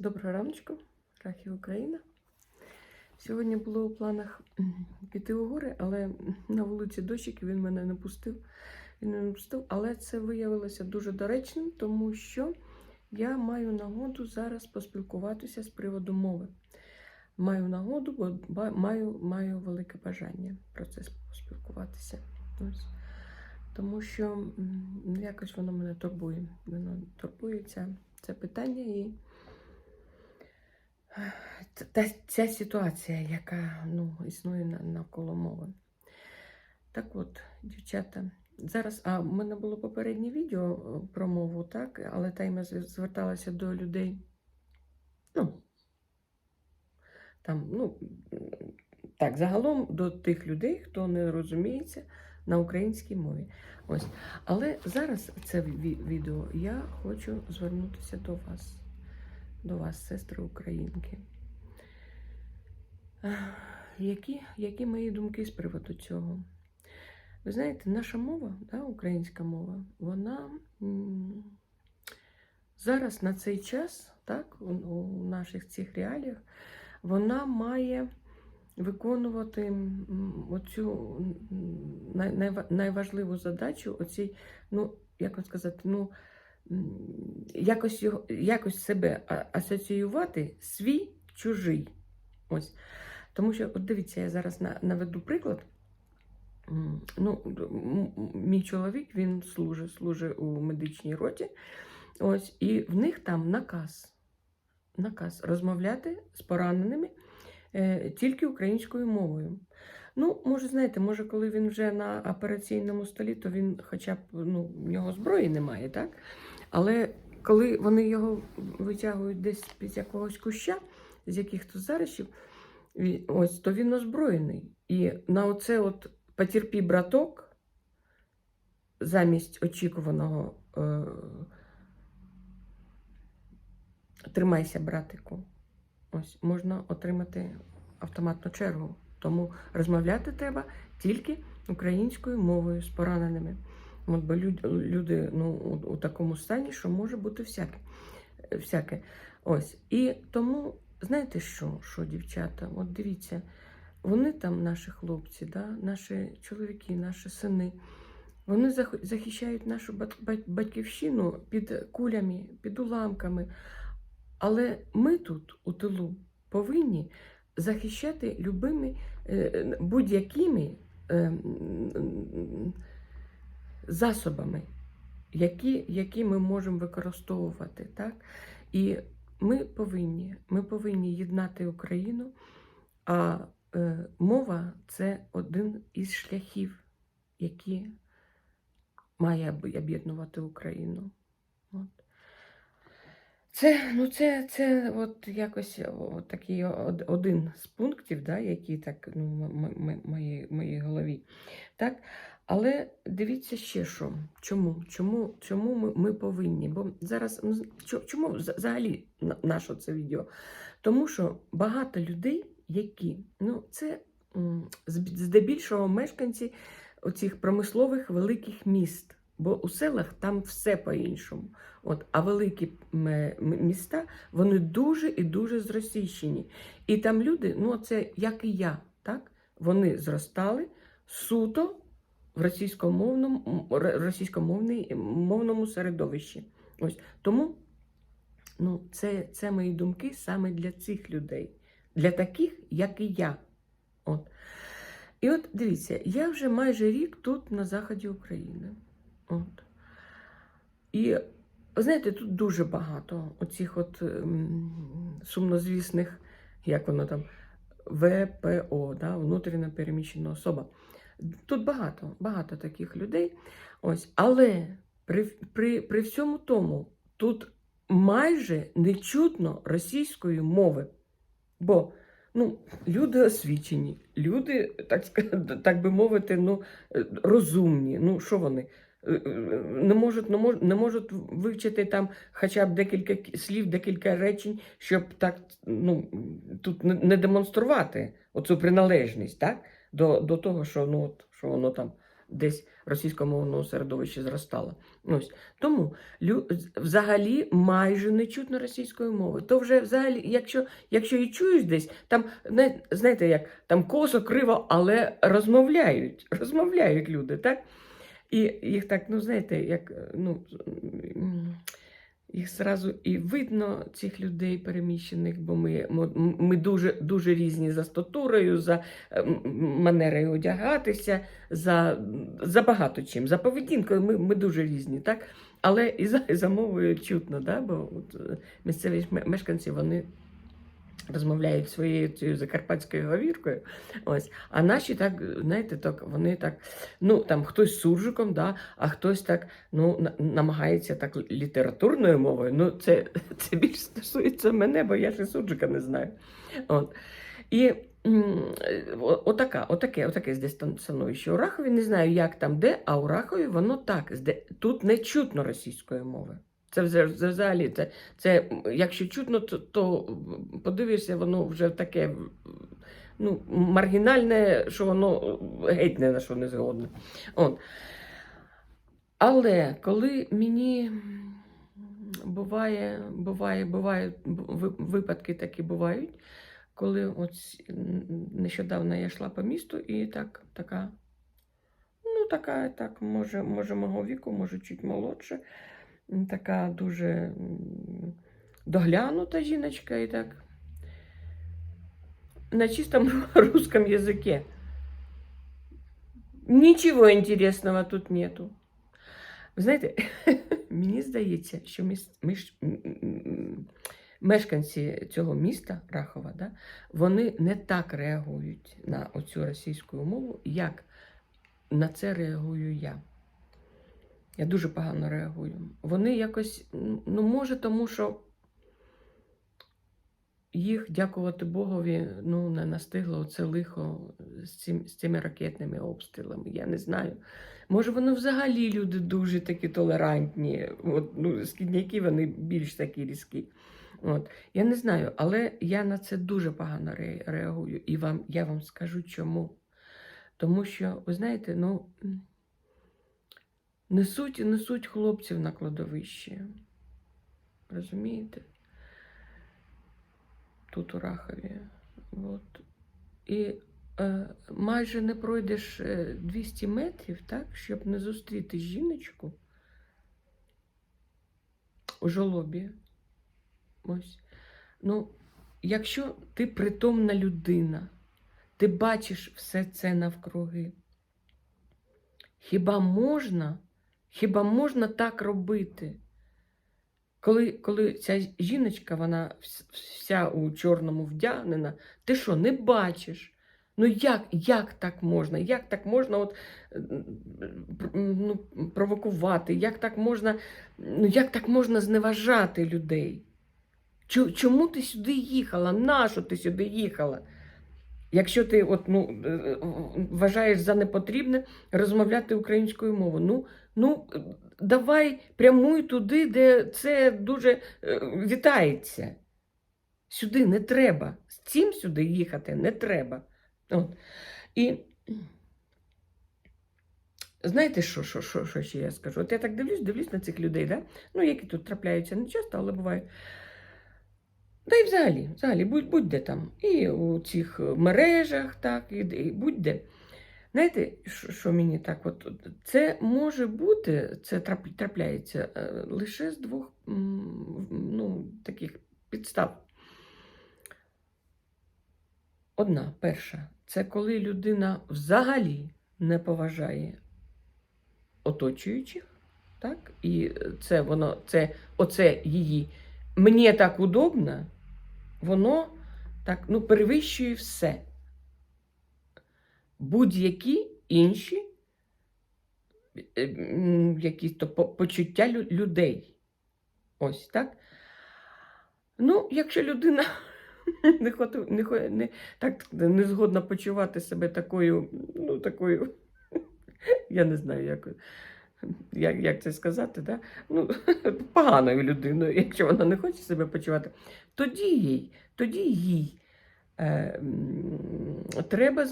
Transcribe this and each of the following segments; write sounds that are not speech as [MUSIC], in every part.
Доброго раночку, Рахі Україна. Сьогодні було у планах піти у гори, але на вулиці дощик він мене не пустив. Він не пустив, але це виявилося дуже доречним, тому що я маю нагоду зараз поспілкуватися з приводу мови. Маю нагоду, бо маю, маю велике бажання про це поспілкуватися. Тому що якось воно мене турбує. Воно турбує ця, це питання і та, ця ситуація, яка ну, існує навколо мови. Так от, дівчата, зараз, а в мене було попереднє відео е, про мову, так, але зв- зверталася до людей. Ну, там, ну, так, загалом до тих людей, хто не розуміється на українській мові. Ось. Але зараз це відео я хочу звернутися до вас, до вас, сестри українки. Які, які мої думки з приводу цього? Ви знаєте, наша мова, да, українська мова, вона зараз на цей час, так, у, наших цих реаліях, вона має виконувати оцю найважливу задачу, оцій, ну, як вам сказати, ну, якось, його, якось себе асоціювати свій чужий. Ось. Тому що, от дивіться, я зараз наведу приклад. Ну, мій чоловік він служить, служить у медичній роті. Ось, і в них там наказ. Наказ розмовляти з пораненими е, тільки українською мовою. Ну, може, знаєте, може, коли він вже на операційному столі, то він хоча б ну, в нього зброї немає, так? Але коли вони його витягують десь з якогось куща, з яких-то зарищів, ось, то він озброєний. І на оце от потерпі браток замість очікуваного е, тримайся, братику. Ось можна отримати автоматну чергу. Тому розмовляти треба тільки українською мовою з пораненими. От, бо люди ну, у, такому стані, що може бути всяке. всяке. Ось. І тому, знаєте що, що, дівчата? От дивіться, вони там, наші хлопці, да, наші чоловіки, наші сини, вони захищають нашу бат- бат- батьківщину під кулями, під уламками. Але ми тут, у тилу, повинні захищати любими е, будь-якими е, засобами, які, які ми можемо використовувати. Так? І ми повинні, ми повинні єднати Україну, а е, мова це один із шляхів, які має об'єднувати Україну. От. Це, ну це, це от якось от такий один з пунктів, да, який так ну, моїй, моїй голові. Так? Але дивіться ще що. Чому? Чому, чому ми, ми повинні? Бо зараз ну, чому взагалі на- наше це відео? Тому що багато людей, які ну, це здебільшого мешканці оцих промислових великих міст. Бо у селах там все по-іншому. От, а великі міста вони дуже і дуже зросійщені. І там люди, ну це як і я, так? Вони зростали суто в російськомовному, м, р- російськомовній- мовному середовищі. Ось тому ну, це, це мої думки саме для цих людей, для таких, як і я. От. І от дивіться, я вже майже рік тут на заході України. От. І ви знаєте, тут дуже багато оцих от ем, сумнозвісних, як воно там, ВПО, да, внутрішньо переміщена особа. Тут багато, багато таких людей. Ось, але при, при, при всьому тому тут майже не чутно російської мови. Бо ну, люди освічені, люди, так, так би мовити, ну, розумні. Ну, що вони? Е, е, Не можуть, не, можуть, не можуть вивчити там хоча б декілька слів, декілька речень, щоб так ну, тут не, демонструвати оцю приналежність так? до, до того, що, ну, от, що воно там десь російськомовного середовища зростала. Ось. Тому лю... взагалі майже не чутно російської мови. То вже взагалі, якщо, якщо і чуєш десь, там, зна- знаєте, як там косо, криво, але розмовляють, [LAUGHS] розмовляють люди, так? І їх так, ну знаєте, як ну, їх зразу і видно, цих людей переміщених, бо ми, ми, ми дуже, дуже різні за статурою, за е, манерою одягатися, за, за багато чим. За поведінкою ми, ми дуже різні, так? Але і за, і за мовою чутно, да? бо от, е, місцеві мешканці вони розмовляють своєю цією закарпатською говіркою. Ось. А наші так, знаєте, так, вони так, ну там хтось суржиком, да, а хтось так ну, на- намагається так літературною мовою. Ну, це, [LAUGHS] це більш стосується мене, бо я ще суржика не знаю. От. І отака, отаке, отаке здесь становище. У Рахові не знаю, як там де, а у Рахові воно так. Тут не чутно російської мови. Це вза- взагалі, це, це якщо чутно, то, то подивишся, воно вже таке ну, маргінальне, що воно геть не на що не згодне. От. Але коли мені буває, буває, буває, випадки такі бувають, коли от нещодавно я йшла по місту і так, така, ну, така, так, може, може, мого віку, може, чуть молодше, така дуже доглянута жіночка і так. На чистом [LAUGHS] русском языке. Нічого інтересного тут нету. Ви знаєте, [LAUGHS] мені здається, що міс- між- м- м- м- мешканці цього міста Рахова, да, вони не так реагують на оцю російську мову, як на це реагую я. Я дуже погано реагую. Вони якось, ну, може, тому що їх, дякувати Богові, ну, не настигло це лихо з, цим, з цими ракетними обстрілами. Я не знаю. Може, вони взагалі люди дуже такі толерантні. От, ну, східняки вони більш такі різкі. От. Я не знаю, але я на це дуже погано ре- реагую. І вам, я вам скажу чому. Тому що, ви знаєте, ну, несуть і несуть хлопців на кладовище. Розумієте? Тут у Рахові. От. І е, майже не пройдеш е, 200 метрів, так, щоб не зустріти жіночку у жолобі. Ось. Ну, якщо ти притомна людина, ти бачиш все це навкруги. Хіба можна, хіба можна так робити? Коли, коли ця жіночка, вона вся у чорному вдягнена, ти що, не бачиш? Ну як, як так можна? Як так можна от, ну, провокувати? Як так можна, ну, як так можна зневажати людей? Чому ти сюди їхала? Нащо ти сюди їхала? Якщо ти от, ну, е, е, вважаєш за непотрібне розмовляти українською мовою, ну, ну давай прямуй туди, де це дуже е, вітається. Сюди не треба. З цим сюди їхати не треба. От. І знаєте, що, що, що, що ще я скажу? От я так дивлюсь, дивлюсь на цих людей, да? ну, які тут трапляються не часто, але бувають. Та й взагалі, взагалі, будь, будь-де там. І у цих мережах, так, і, і будь-де. Знаєте, що, що мені так? От, це може бути, це трапляється е, лише з двох ну, таких підстав. Одна, перша, це коли людина взагалі не поважає оточуючих, так? І це воно, це, оце її мені так удобно, воно так, ну, перевищує все. Будь-які інші е, якісь почуття людей. Ось так. Ну, якщо людина [LAUGHS] не, не, не, так, не згодна почувати себе такою, ну, такою, [LAUGHS] я не знаю, як, як, як це сказати, да? ну, [LAUGHS] поганою людиною, якщо вона не хоче себе почувати, тоді їй, тоді їй е, треба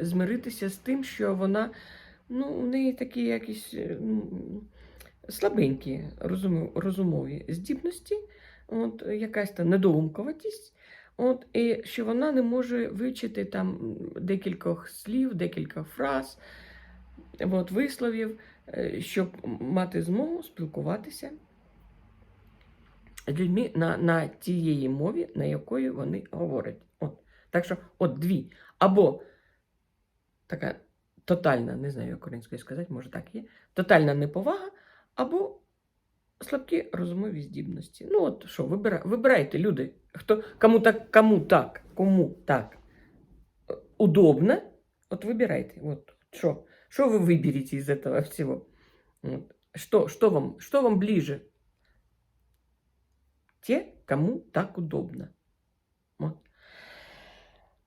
змиритися з тим, що вона ну, у неї такі якісь е, слабенькі розумові здібності, от, якась там недоумкуватість. От, і що вона не може вивчити там декількох слів, декілька фраз, от, висловів, е, щоб мати змогу спілкуватися з людьми на, на тієї мові, на якої вони говорять. От. Так що, от дві. Або така тотальна, не знаю, як українською сказати, може так є, тотальна неповага, або слабкі розумові здібності. Ну, от що, вибира, вибирайте, люди, хто, кому так, кому так, кому так е, удобно, от вибирайте. От, що, що ви виберете из этого всего? Вот. Что, что, вам, что вам ближе? Те, кому так удобно. От.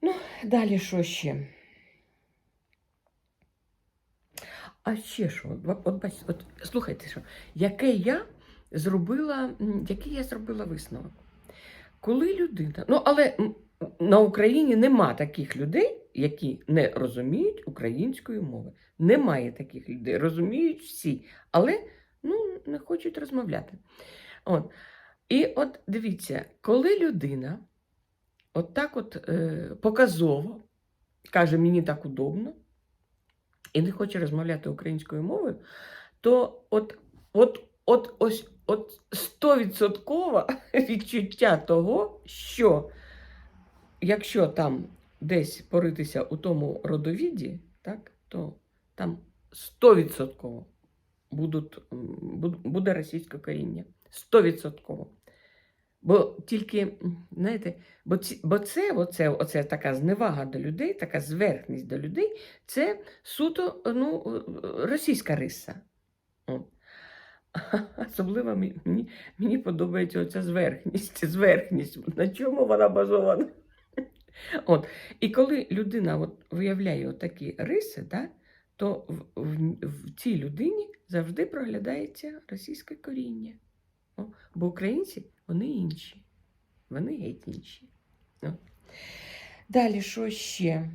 Ну, далі що ще? А ще що? От, от, бачите, от, слухайте, що, яке я зробила, який я зробила висновок? Коли людина. Ну, але на Україні нема таких людей, які не розуміють української мови. Немає таких людей. Розуміють всі, але ну, не хочуть розмовляти. От. І от дивіться, коли людина от так от е, показово каже, мені так удобно, і не хоче розмовляти українською мовою, то от, от, от, ось от стовідсоткове [LAUGHS] відчуття того, що якщо там десь поритися у тому родовіді, так, то там стовідсотково будуть, м, буд- буде російське коріння. Стовідсотково. Бо тільки, знаєте, бо, ці, бо це, оце, оце така зневага до людей, така зверхність до людей, це суто ну, е, російська риса. [LAUGHS] Особливо мені, мені подобається оця зверхність. Зверхність. На чому вона базована? От. І коли людина от виявляє такі риси, да, то в, в, в цій людині завжди проглядається російське коріння. О, бо українці вони інші. Вони геть інші. О. Далі, що ще?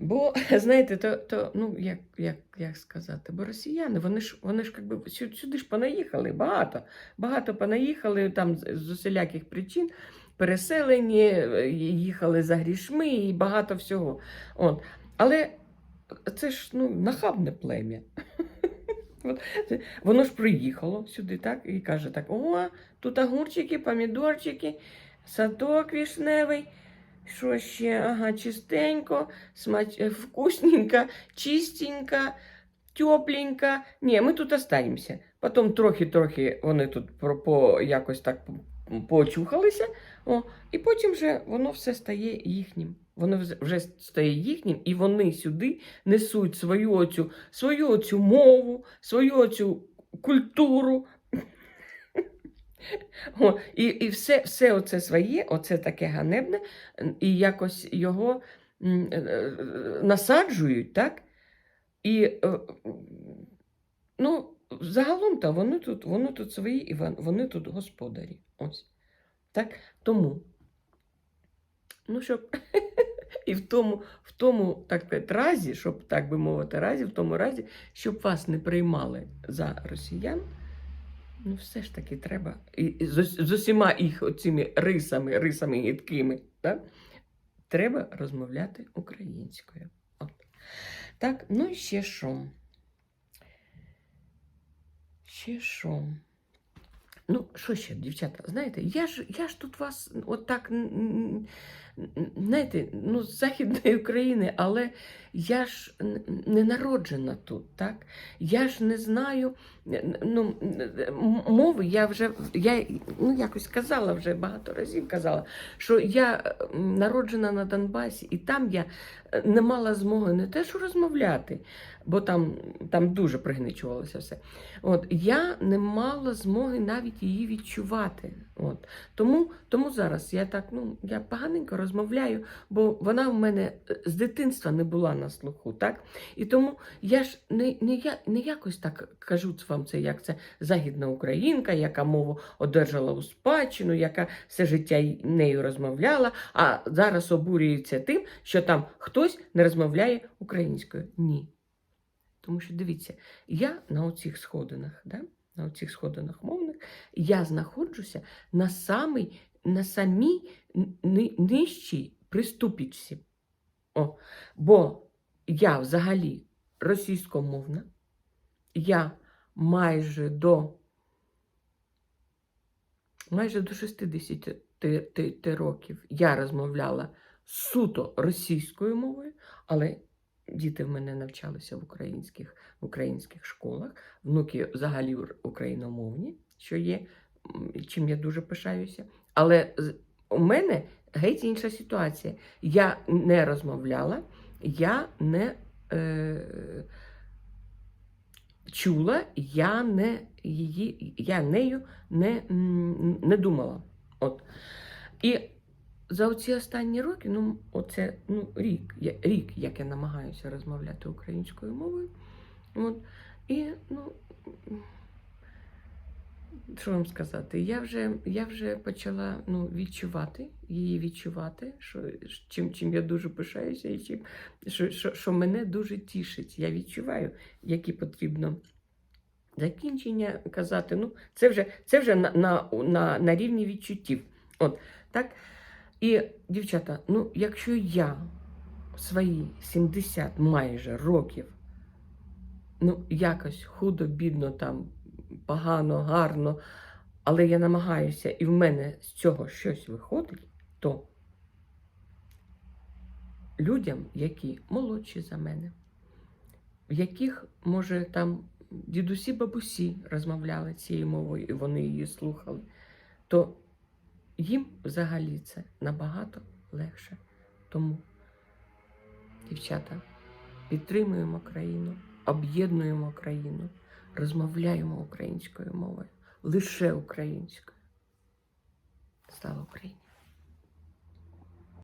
Бо, [LAUGHS] знаєте, то, то ну, як, як, як сказати, бо росіяни, вони ж, вони ж якби, сю- сюди ж понаїхали багато. Багато понаїхали там з, усіляких причин, переселені, е, їхали за грішми і багато всього. От. Але це ж ну, нахабне плем'я. [LAUGHS] Воно ж приїхало сюди, так, і каже так: о, тут огурчики, помідорчики, садок вишневий. Що ще? Ага, чистенько, смач... е, вкусненько, чистенько, тепленько. Ні, ми тут останемося. Потім трохи-трохи вони тут про, по, якось так по- почухалися, о, і потім вже воно все стає їхнім. Воно вже стає їхнім, і вони сюди несуть свою оцю, свою оцю мову, свою оцю культуру. О, і і все, все оце своє, оце таке ганебне, і якось його е, е, насаджують, так? І е, ну, загалом-то вони тут, вони тут свої, і вони тут господарі. Ось. Так? Тому, ну, щоб [LAUGHS] і в тому, в тому так сказати, разі, щоб так би мовити, разі, в тому разі, щоб вас не приймали за росіян. Ну, все ж таки треба. І, з, з усіма їх оцими рисами, рисами гидкими, так? треба розмовляти українською. От. Так, ну і ще що? Ще що? Ну, що ще, дівчата, знаєте, я ж, я ж тут вас отак, н- знаєте, ну, з Західної України, але я ж не народжена тут, так? Я ж не знаю, ну, мови, я вже, я ну, якось казала вже багато разів казала, що я народжена на Донбасі, і там я е, не мала змоги не те, що розмовляти, бо там, там дуже пригничувалося все. От, я не мала змоги навіть її відчувати. От. Тому, тому зараз я так ну, я поганенько розмовляю, бо вона в мене е, з дитинства не була на слуху. Так? І тому я ж не, не, я, не якось так кажу вам це, як це західна українка, яка мову одержала у спадщину, яка все життя нею розмовляла, а зараз обурюється тим, що там хтось не розмовляє українською. Ні. Тому що дивіться, я на оцих сходинах, да? На оцих сходинах мовних, я знаходжуся на самій, на самій нижчій приступічці. О, бо я взагалі російськомовна, я майже до майже до 60 ти- ти- ти років я розмовляла суто російською мовою, але діти в мене навчалися в українських, в українських школах, внуки взагалі україномовні, що є, чим я дуже пишаюся. Але у мене геть інша ситуація. Я не розмовляла, я не е, чула, я не її, я нею не, не думала. От. І за оці останні роки, ну, оце ну, рік, я- рік, як я намагаюся розмовляти українською мовою. От. І, ну, що вам сказати, я вже, я вже почала ну, відчувати, її відчувати, що, чим, чим я дуже пишаюся, і чим, що, що, що мене дуже тішить. Я відчуваю, які потрібно закінчення казати. Ну, це вже, це вже на, на, на, на рівні відчуттів. От, так? І, дівчата, ну, якщо я свої 70 майже років, ну, якось худо, бідно, там, погано, гарно, але я намагаюся, і в мене з цього щось виходить, то людям, які молодші за мене, в яких, може, там дідусі, бабусі розмовляли цією мовою, і вони її слухали, то їм взагалі це набагато легше. Тому, дівчата, підтримуємо країну, об'єднуємо країну, розмовляємо українською мовою, лише українською. Слава Україні!